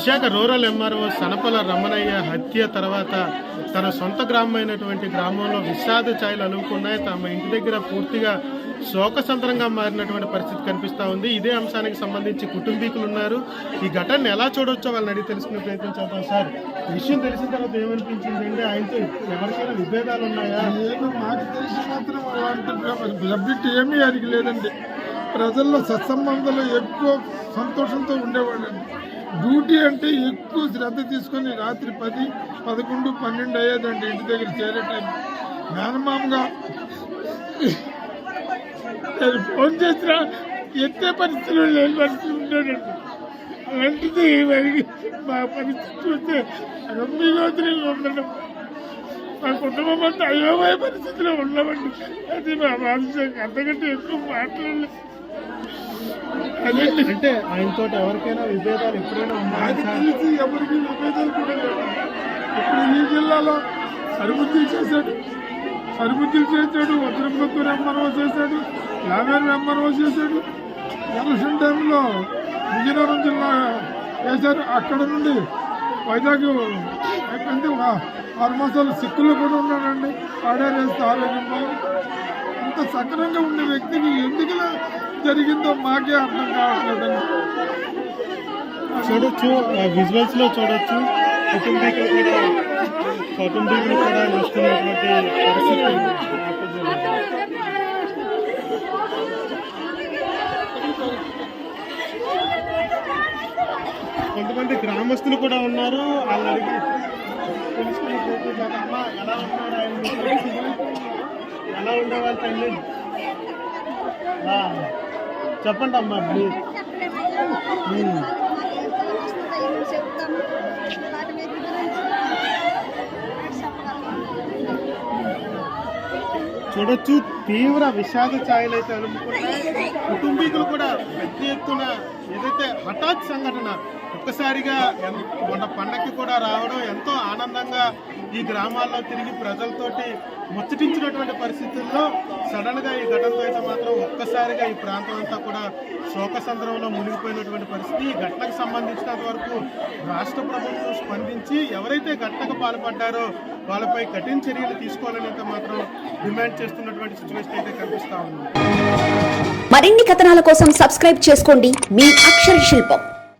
Visakha rural MRO Sanapala Ramanayya హత్య తర్వాత తన సొంత గ్రామమైనటువంటి గ్రామంలో విషాద ఛాయలు అలుముకున్నాయి. తమ ఇంటి దగ్గర పూర్తిగా శోకసంతరంగా మారినటువంటి పరిస్థితి కనిపిస్తూ ఉంది. ఇదే అంశానికి సంబంధించి కుటుంబీకులు ఉన్నారు. ఈ ఘటనను ఎలా చూడొచ్చో వాళ్ళని అడిగి తెలుసుకునే ప్రయత్నం చేద్దాం సార్. విషయం తెలిసిన తర్వాత ఏమనిపించింది అంటే ఆయనతో ఎవరికైనా విభేదాలు ఉన్నాయా? మాకు తెలిసి మాత్రం అలాంటి సబ్జెక్ట్ ఏమీ అడిగి లేదండి. ప్రజల్లో సత్సంబంధాలు ఎక్కువ సంతోషంతో ఉండేవాళ్ళండి. డ్యూటీ అంటే ఎక్కువ శ్రద్ధ తీసుకొని రాత్రి పది పదకొండు పన్నెండు అయ్యేదండి ఇంటి దగ్గర చేరే టైం. మేనమామగా నేను ఫోన్ చేసినా ఎత్తే పరిస్థితులు లేని పరిస్థితులు ఉండేదండి అలాంటిది మరి మా పరిస్థితి చూస్తే రమ్మిగోత్రి ఉండడం. మా కుటుంబం అంతా అయోమయ పరిస్థితిలో ఉండమండి. అది మా మానసిక అంతకంటే ఎక్కువ మాట్లాడలేదు అంటే ఆయనతో ఎవరికైనా విభేదాలు ఎప్పుడైనా ఉన్నాయా తెలిసి ఎవరికి విభేదాలు కూడా లేవు. ఇప్పుడు ఈ జిల్లాలో సరిబుద్ధులు చేశాడు. సరిబుద్ధులు చేశాడు. వజ్రపుత్తూరు ఎంఆర్ఓ చేశాడు. లావేరు ఎంఆర్ఓ చేశాడు. ఎలక్షన్ టైంలో విజయనగరం జిల్లా వేశారు. అక్కడ నుండి వైజాగ్ వా- ఆరు మాసాలు సిక్కుల్లో కూడా ఉన్నాడండి. ఆడారేస్తే ఆరోగ్యం బాగుంది అంత సక్రమంగా ఉండే వ్యక్తికి ఎందుకు జరిగిందో మాకే అర్థం కావట్లేదండి. చూడొచ్చు విజువల్స్లో చూడొచ్చు. కుటుంబీకులు కూడా కుటుంబీకులు కూడా వస్తున్నటువంటి పరిస్థితి కొంతమంది గ్రామస్తులు కూడా ఉన్నారు. వాళ్ళు అడిగి తెలుసుకుని ప్రయత్నం చేద్దాం. ఎలా ఉన్నారు ఆయన? ఎలా ఉండేవాళ్ళు తల్లి చెప్పండి అమ్మా ఉమ్. చూడొచ్చు తీవ్ర విషాద ఛాయలు అయితే కుటుంబీకులు కూడా పెద్ద ఎత్తున ఏదైతే హఠాత్ సంఘటన ఒక్కసారిగా మొన్న పండక్కి కూడా రావడం ఎంతో ఆనందంగా ఈ గ్రామాల్లో తిరిగి ప్రజలతోటి ముచ్చటించినటువంటి పరిస్థితుల్లో సడన్గా ఈ ఘటనతో అయితే ఒక్కసారిగా ఈ ప్రాంతం అంతా కూడా శోకసంద్రంలో మునిగిపోయినటువంటి పరిస్థితి. ఈ ఘటనకు సంబంధించినంత వరకు రాష్ట్ర ప్రభుత్వం స్పందించి ఎవరైతే ఘటనకు పాల్పడ్డారో వాళ్ళపై కఠిన చర్యలు తీసుకోవాలని మాత్రం డిమాండ్ చేస్తున్నటువంటి సిచ్యువేషన్ అయితే కనిపిస్తా ఉంది. మరిన్ని కథనాల కోసం సబ్స్క్రైబ్ చేసుకోండి. మీ అక్షర శిల్పం.